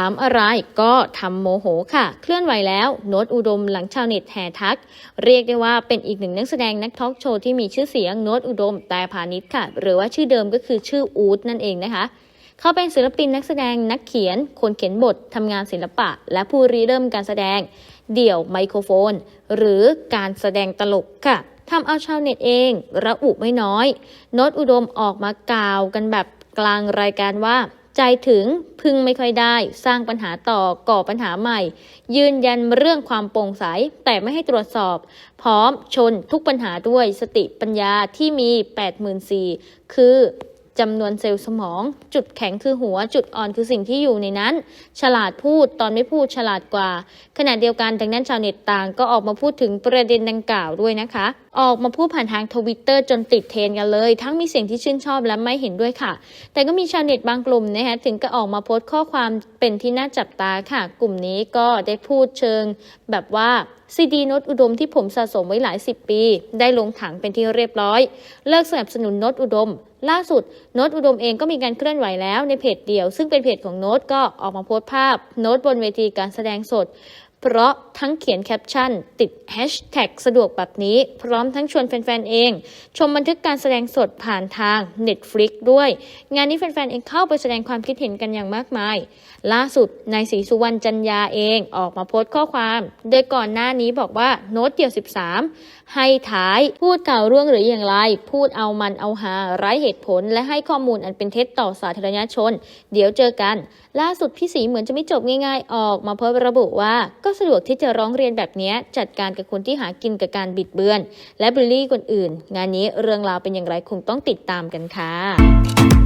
ามอะไรก็ทำโมโหค่ะ เคลื่อนไหวแล้วโน้ตอุดมหลังชาวเน็ตแห่ทัก เรียกได้ว่าเป็นอีกหนึ่งนักแสดงนักทอล์กโชว์ที่มีชื่อเสียงโน้ตอุดมแต่พาณิชย์ค่ะ หรือว่าชื่อเดิมก็คือชื่ออูดนั่นเองนะคะเขาเป็นศิลปินนักแสดงนักเขียน คนเขียนบททำงานศิลปะ และผู้ริเริ่มการแสดง เดี่ยวไมโครโฟน หรือการแสดงตลกค่ะทำเอาชาวเน็ตเองระอุไม่น้อย โน้ตอุดมออกมากล่าวกันแบบกลางรายการว่า ใจถึงพึ่งไม่ค่อยได้ สร้างปัญหาต่อก่อปัญหาใหม่ ยืนยันเรื่องความโปร่งใส แต่ไม่ให้ตรวจสอบ พร้อมชนทุกปัญหาด้วยสติปัญญาที่มี 84,000คือ จำนวนเซลล์สมอง จุดแข็งคือหัว จุดอ่อนคือสิ่งที่อยู่ในนั้น ฉลาดพูดตอนไม่พูดฉลาดกว่า ขณะเดียวกันทางด้นชาวเน็ตต่างก็ออกมาพูดถึงประเด็นดังกล่าวด้วยนะคะ ออกมาพูดผ่านทางทวิตเตอร์จนติดเทรนกันเลย ทั้งมีเสียงที่ชื่นชอบและไม่เห็นด้วยค่ะ แต่ก็มีชาวเน็ตบางกลุ่มนะคะถึงก็ออกมาโพสต์ข้อความเป็นที่น่าจับตาค่ะ กลุ่มนี้ก็ได้พูดเชิง แบบว่าซีดีโนตอุดมที่ผมสะสมไว้หลายสิบปี ได้ลงถังเป็นที่เรียบร้อย เลิกสนับสนุนโนตอุดม ล่าสุดโน้ตอุดมเองก็มีการเคลื่อนไหวแล้วในเพจเดียว ซึ่งเป็นเพจของโน้ตก็ออกมาโพสต์ภาพโน้ตบนเวทีการแสดงสด เพราะทั้งเขียนแคปชั่น ติดแฮชแท็กสะดวกแบบนี้ พร้อมทั้งชวนแฟนๆเอง ชมบันทึกการแสดงสดผ่านทาง Netflix ด้วย งานนี้แฟนๆเองเข้าไปแสดงความคิดเห็นกันอย่างมากมาย ล่าสุดนายศรีสุวรรณจันยาเองออกมาโพสต์ข้อความ โดยก่อนหน้านี้บอกว่าโน้ตเดี่ยว 13 ให้ท้ายพูดข่าวร่วงหรืออย่างไร พูดเอามันเอาหาไร้เหตุผล และให้ข้อมูลอันเป็นเท็จต่อสาธารณชน เดี๋ยวเจอกัน ล่าสุดพี่สีเหมือนจะไม่จบง่าย ๆ ออกมาโพสต์ระบุว่าก็สะดวกที่จะร้องเรียนแบบนี้จัดการกับคนที่หากินกับการบิดเบือน และบูลลี่คนอื่น งานนี้เรื่องราวเป็นอย่างไรคงต้องติดตามกันค่ะ